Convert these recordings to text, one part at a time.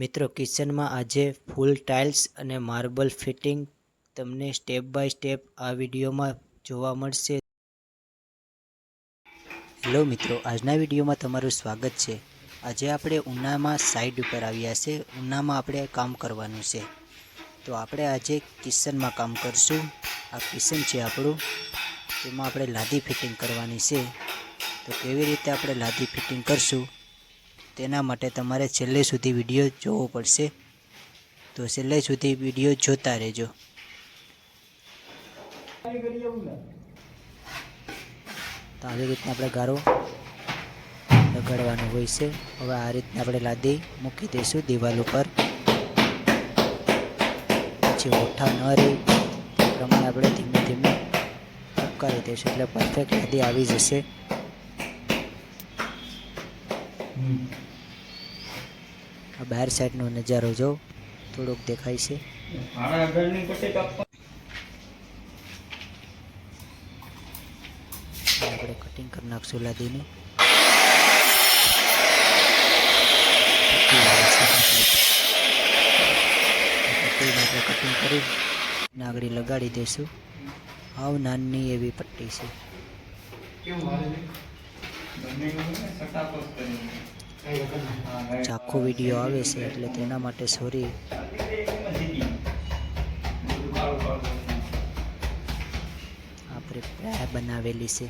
મિત્રો, કિચનમાં આજે ફૂલ ટાઇલ્સ અને માર્બલ ફિટિંગ તમને સ્ટેપ બાય સ્ટેપ આ વિડીયોમાં જોવા મળશે. હેલો મિત્રો, આજના વિડીયોમાં તમારું સ્વાગત છે. આજે આપણે ઉનામાં સાઈડ ઉપર આવ્યા છે. ઉનામાં આપણે કામ કરવાનું છે. તો આપણે આજે કિચનમાં કામ કરશું. આ કિચન છે આપણું. તેમાં આપણે લાદી ફિટિંગ કરવાની છે. તો કેવી રીતે આપણે લાદી ફિટિંગ કરશું? તેના માટે તમારે છેલ્લે સુધી વીડિયો જોવો પડશે. તો છેલ્લે સુધી વીડિયો જોતા રહેજો. તો આવી રીતના આપણે ગારો લગાડવાનો હોય છે. હવે આ રીતના આપણે લાદી મૂકી દઈશું દિવાલ ઉપર. પછી ઓઠા ન રહે. તે પ્રમાણે આપણે ધીમે ધીમે ઉપકારી દઈશું. એટલે પરફેક્ટ લાદી આવી જશે. આ બહાર સાઈડનો નજારો જો થોડોક દેખાય છે આપણે કટિંગ કરી નાખશું લાદીને આપણે કટિંગ કરી નાગડી લગાડી દઈશું આવ નાની એવી પટ્ટી છે કેવું આખો વીડિયો આવે છે એટલે તેના માટે સોરી આપણે પ્રાય બનાવેલી છે.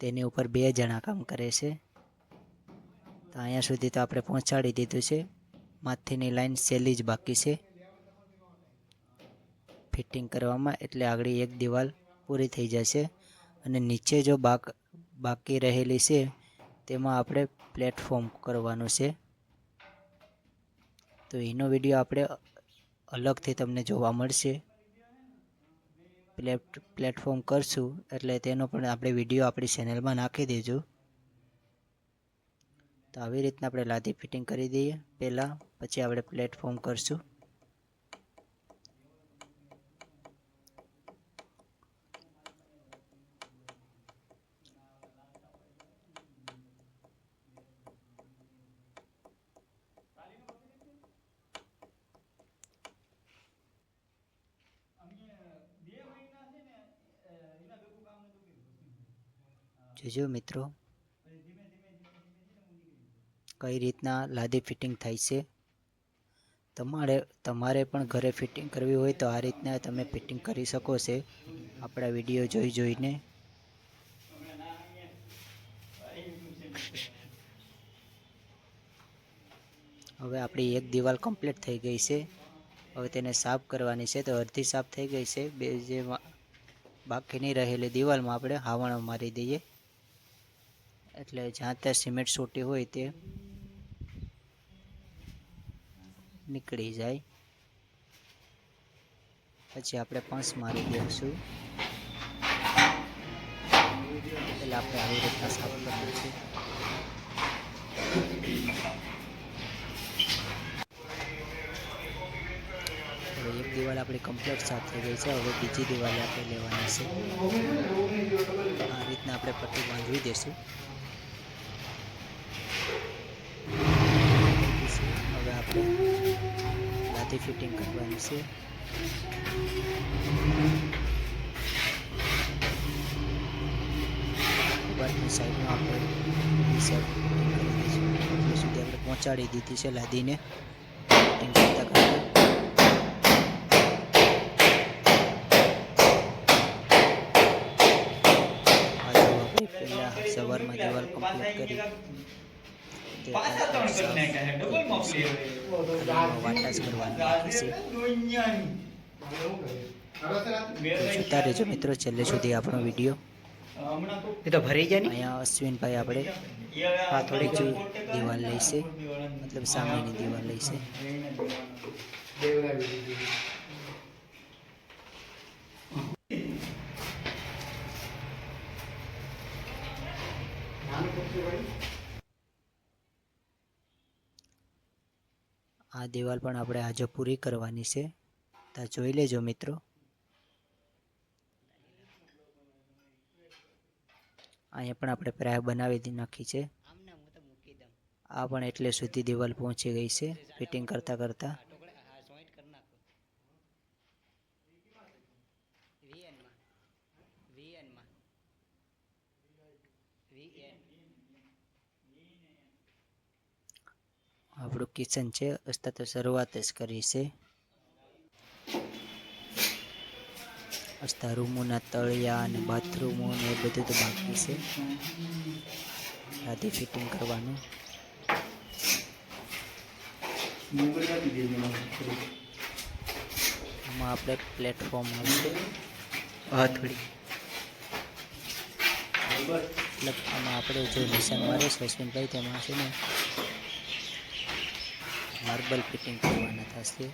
તેની ઉપર બે જણા કામ કરે છે. તો અહીંયા સુધી તો આપણે પહોંચાડી દીધું છે. માથીની લાઈન સહેલી જ બાકી છે. ફિટિંગ કરવામાં એટલે આગળ એક દિવાલ પૂરી થઈ જશે. અને નીચે જો બાક, બાકી રહેલી છે, તેમાં આપણે પ્લેટફોર્મ કરવાનું છે. તો એનો વીડિયો આપણે અલગથી તમને જોવા મળશે. પ્લેટ, પ્લેટફોર્મ કરશું એટલે તેનો પણ આપણે વીડિયો આપણી ચેનલમાં નાખી દેજો. તો આવી રીતના આપણે લાદી ફિટિંગ કરી દઈએ પહેલાં, પછી આપણે પ્લેટફોર્મ કરશું. જોજો મિત્રો. કઈ રીતના લાદી ફિટિંગ થાય છે? તમારે તમારે પણ ઘરે ફિટિંગ કરવી હોય તો આ રીતના તમે ફિટિંગ કરી શકો છો. આપણા વીડિયો જોઈ જોઈને. હવે આપણી એક દિવાલ કમ્પ્લીટ થઈ ગઈ છે. હવે તેને સાફ કરવાની છે તો અડધી સાફ થઈ ગઈ છે. બે જે બાકી બાકીની રહેલી દિવાલમાં આપણે હાવણો મારી દઈએ. એટલે જ્યાં ત્યાં સિમેન્ટ સોટી હોય તે નીકળી જાય. પછી આપણે પાંચ મારી દઈશું. એટલે આપણે આવી રીતના સાફ કરવું છે એક દિવાલ આપણી કમ્પ્લીટ સાફ થઈ ગઈ છે. હવે બીજી દિવાલ આપણે લેવાની છે. આ રીતના આપણે પટ્ટી બાંધવી દઈશું હવે આપણે લાદી ફિટિંગ કરવાની છે. ઉપરની સાઈડમાં આપણે એ સાઈડ fitting કરી દઈશું ત્યાં સુધી આપણે પહોંચાડી દીધી છે લાદીને ફિટિંગ કરતા કરતા. સવારમાં દિવાલ કમ્પ્લીટ કરી. પાછા ત્રણ કરી નાખ્યા ડબલ કરવાની જોતા રહેજો મિત્રો છેલ્લે સુધી આપણો વીડિયો. તો એ તો ભરી જાય ને? અહીંયા અશ્વિનભાઈ આપણે હા થોડીક જો દિવાલ લઈશે મતલબ સામેની દિવાલ લઈશે આ દિવાલ પણ આપણે આજે પૂરી કરવાની છે. તો જોઈ લેજો મિત્રો. અહીંયા પણ આપણે પ્રાય બનાવી નાખી છે. આ પણ એટલે સુધી દિવાલ પહોંચી ગઈ છે ફિટિંગ કરતાં કરતાં. આપણું કિચન છે અસ્તા તો શરૂઆત જ કરી છે. અસ્તા રૂમોના તળિયા અને બાથરૂમો ને એ બધું તો બાકી છે. રાતે ફિટિંગ કરવાનું. આમાં આપણે પ્લેટફોર્મ આવશે હથોડી બરાબર મતલબ આમાં આપણે જો નિશાન મારે છે અશ્વિનભાઈ તેમાં છે ને માર્બલ ફિટિંગ કરવાના થશે.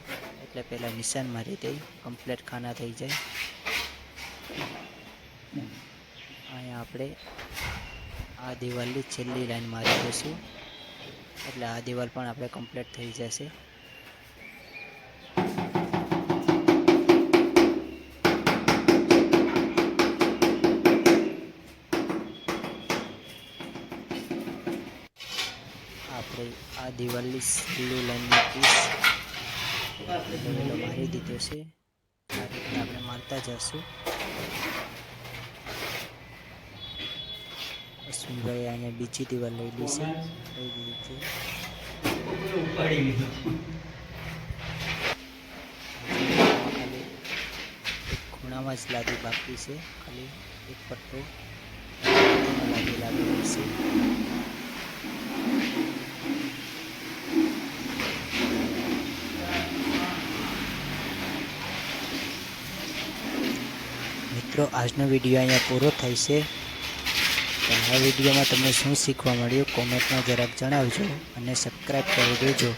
એટલે પહેલાં નિશાન મારી દઈ, કમ્પ્લેટ ખાના થઈ જાય. અહીંયા આપણે આ દિવાલની છેલ્લી લાઈન મારી દઈશું એટલે આ દિવાલ પણ આપણે કમ્પ્લીટ થઈ જશે. આ દિવાલની છેલ્લી લાઈનની પીસ મારી દીધો છે. આ રીતે આપણે મારતા જશું અશ્વિનભાઈ અહીંયા બીજી દિવાલ લઈ લીધી છે. ખાલી એક ખૂણામાં જ લાદી બાકી છે. ખાલી એક પટ્ટો લાદી લાગેલી છે. મિત્રો, આજનો વીડિયો અહીંયા પૂરો થાય છે. આ વિડીયોમાં તમને શું શીખવા મળ્યું કોમેન્ટમાં જરાક જણાવજો અને સબસ્ક્રાઈબ કરી દેજો.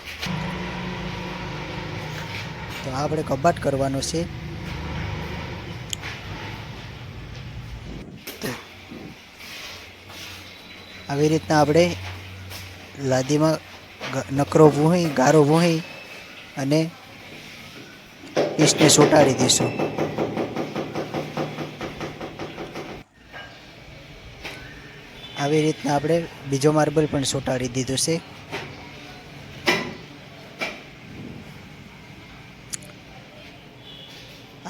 તો આ આપણે કબાટ કરવાનો છે. તો આવી રીતના આપણે લાદીમાં નકરો ભૂહી, ગારો ભૂહી અને ઈસને ચોંટાડી દઈશું. આવી રીતના આપણે બીજો માર્બલ પણ ચોંટાડી દીધો છે.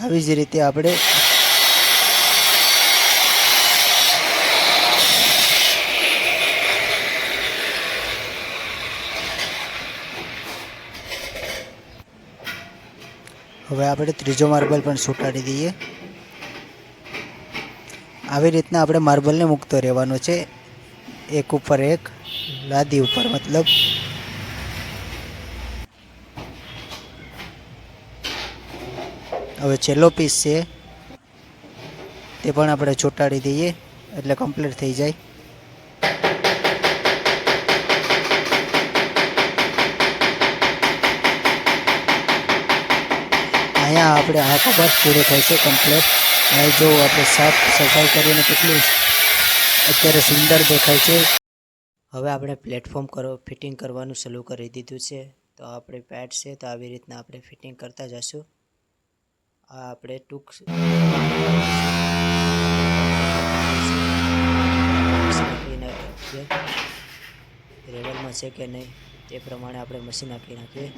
આવી જ રીતે આપણે હવે આપણે ત્રીજો માર્બલ પણ સુટાડી દઈએ. આવી રીતના આપણે માર્બલને મૂકતો રહેવાનો છે. એક ઉપર એક લાદી ઉપર, મતલબ. હવે છેલ્લો પીસ છે. તે પણ આપણે ચોંટાડી દઈએ, એટલે કમ્પ્લીટ થઈ જાય. અહીંયા આપણે આ કબાટ પૂરો થાય છે કમ્પ્લીટ અહીં જો આપણે સાફ સફાઈ કરીને કેટલું અત્યારે સુંદર દેખાય છે. હવે આપણે પ્લેટફોર્મ કરો ફિટિંગ કરવાનું શરૂ કરી દીધું છે. તો આપણે પેડ છે, તો આવી રીતના આપણે ફિટિંગ કરતા જશું. આ આપણે ટૂંક રેવલમાં છે કે નહીં, તે પ્રમાણે આપણે મશીન આપી નાખીએ.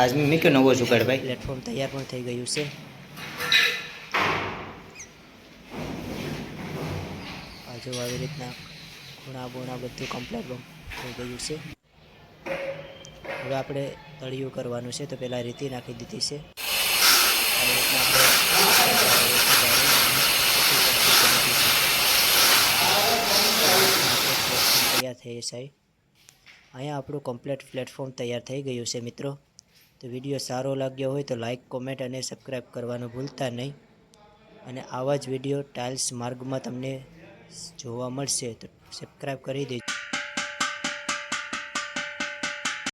આજ મેં મૂક્યો નવો જુગાડ ભાઈ. પ્લેટફોર્મ તૈયાર પણ થઈ ગયું છે. બાજુ આવી રીતના ખૂણા બૂણા બધું કમ્પ્લેટ થઈ ગયું છે. હવે આપણે તળિયું કરવાનું છે તો પહેલાં રીતિ નાખી દીધી છે. આવી રીતના આપણે તૈયાર થઈ જાય અહીંયા આપણું કમ્પ્લેટ પ્લેટફોર્મ તૈયાર થઈ ગયું છે મિત્રો. તો વીડિયો સારો લાગ્યો હોય તો લાઈક કોમેન્ટ અને સબસ્ક્રાઈબ કરવાનું ભૂલતા નહીં. અને આવા જ વીડિયો ટાઇલ્સ માર્ગમાં તમને જોવા મળશે તો સબસ્ક્રાઈબ કરી દેજો.